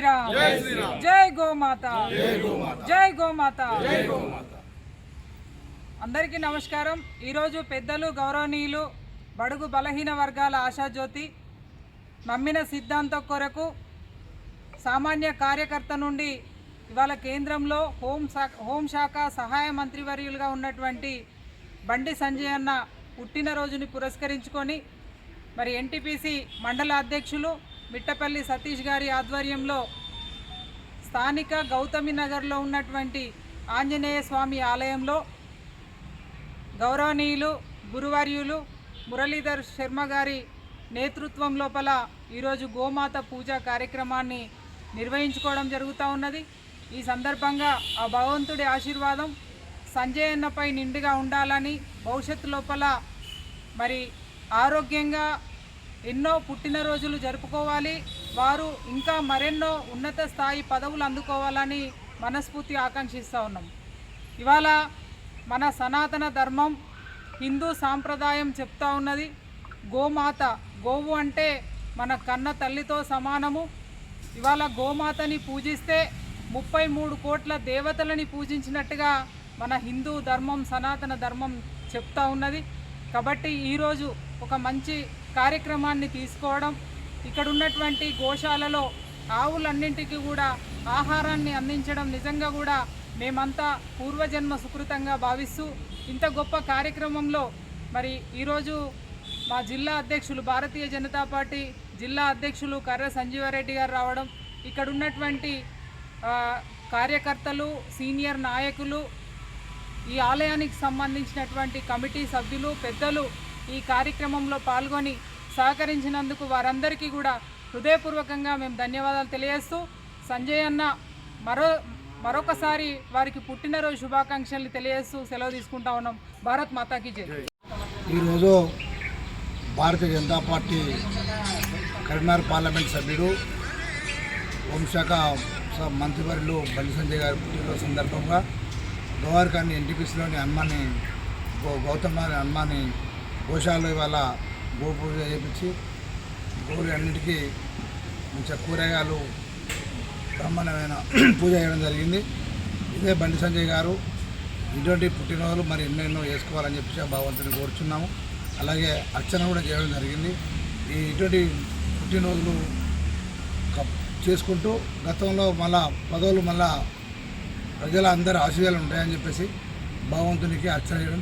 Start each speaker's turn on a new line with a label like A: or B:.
A: శ్రీరామ్। జై గోమాత। జై గోమాత। అందరికీ నమస్కారం. ఈరోజు పెద్దలు గౌరవనీయులు బడుగు బలహీన వర్గాల ఆశాజ్యోతి నమ్మిన సిద్ధాంతం కొరకు సామాన్య కార్యకర్త నుండి ఇవాళ కేంద్రంలో హోం శాఖ హోంశాఖ సహాయ మంత్రివర్యులుగా ఉన్నటువంటి బండి సంజయ్ అన్న పుట్టినరోజుని పురస్కరించుకొని మరి ఎన్టీపీసీ మండల అధ్యక్షులు మిట్టపల్లి సతీష్ గారి ఆధ్వర్యంలో స్థానిక గౌతమి నగర్లో ఉన్నటువంటి ఆంజనేయ స్వామి ఆలయంలో గౌరవనీయులు గురువర్యులు మురళీధర్ శర్మ గారి నేతృత్వం లోపల ఈరోజు గోమాత పూజ కార్యక్రమాన్ని నిర్వహించుకోవడం జరుగుతూ ఉన్నది. ఈ సందర్భంగా ఆ భగవంతుడి ఆశీర్వాదం సంజయన్నపై నిండుగా ఉండాలని భవిష్యత్తు లోపల మరి ఆరోగ్యంగా ఎన్నో పుట్టినరోజులు జరుపుకోవాలి. వారు ఇంకా మరెన్నో ఉన్నత స్థాయి పదవులు అందుకోవాలని మనస్ఫూర్తి ఆకాంక్షిస్తూ ఉన్నాం. ఇవాళ మన సనాతన ధర్మం హిందూ సాంప్రదాయం చెప్తా ఉన్నది. గోమాత గోవు అంటే మన కన్న తల్లితో సమానము. ఇవాళ గోమాతని పూజిస్తే ముప్పై మూడు కోట్ల దేవతలని పూజించినట్టుగా మన హిందూ ధర్మం సనాతన ధర్మం చెప్తా ఉన్నది. కాబట్టి ఈరోజు ఒక మంచి కార్యక్రమాన్ని తీసుకోవడం ఇక్కడ ఉన్నటువంటి గోశాలలో ఆవులన్నింటికి కూడా ఆహారాన్ని అందించడం నిజంగా కూడా మేమంతా పూర్వజన్మ సుకృతంగా భావిస్తూ ఇంత గొప్ప కార్యక్రమంలో మరి ఈరోజు మా జిల్లా అధ్యక్షులు భారతీయ జనతా పార్టీ జిల్లా అధ్యక్షులు కర్ర సంజీవారెడ్డి గారు రావడం ఇక్కడ ఉన్నటువంటి కార్యకర్తలు సీనియర్ నాయకులు ఈ ఆలయానికి సంబంధించినటువంటి కమిటీ సభ్యులు పెద్దలు ఈ కార్యక్రమంలో పాల్గొని సహకరించినందుకు వారందరికీ కూడా హృదయపూర్వకంగా మేము ధన్యవాదాలు తెలియజేస్తూ సంజయ్ అన్న మరో మరొకసారి వారికి పుట్టినరోజు శుభాకాంక్షలు తెలియజేస్తూ సెలవు తీసుకుంటా ఉన్నాం. భారత్ మాతాకి జై.
B: ఈరోజు భారతీయ జనతా పార్టీ కరీంనగర్ పార్లమెంట్ సభ్యుడు హోంశాఖ మంత్రివర్యులు బండి సంజయ్ గారి పుట్టినరోజు సందర్భంగా గోవారికాన్ని ఎన్టీపీసీలోని హనుమాన్ని గౌతమ్ గారి హనుమాన్ని గోశాలలో ఇవాళ గోపూజ చేయించి గోరి అన్నిటికీ మంచిగా కూరగాయలు బ్రహ్మాండమైన పూజ చేయడం జరిగింది. ఇదే బండి సంజయ్ గారు ఇటువంటి పుట్టినరోజులు మరి ఎన్నెన్నో వేసుకోవాలని చెప్పి ఆ భగవంతుని కోరుచున్నాము. అలాగే అర్చన కూడా చేయడం జరిగింది. ఈ ఇటువంటి పుట్టినరోజులు చేసుకుంటూ గతంలో మళ్ళా పదవులు మళ్ళా ప్రజల అందరి ఆశయాలు ఉంటాయని చెప్పేసి భగవంతునికి అర్చన చేయడం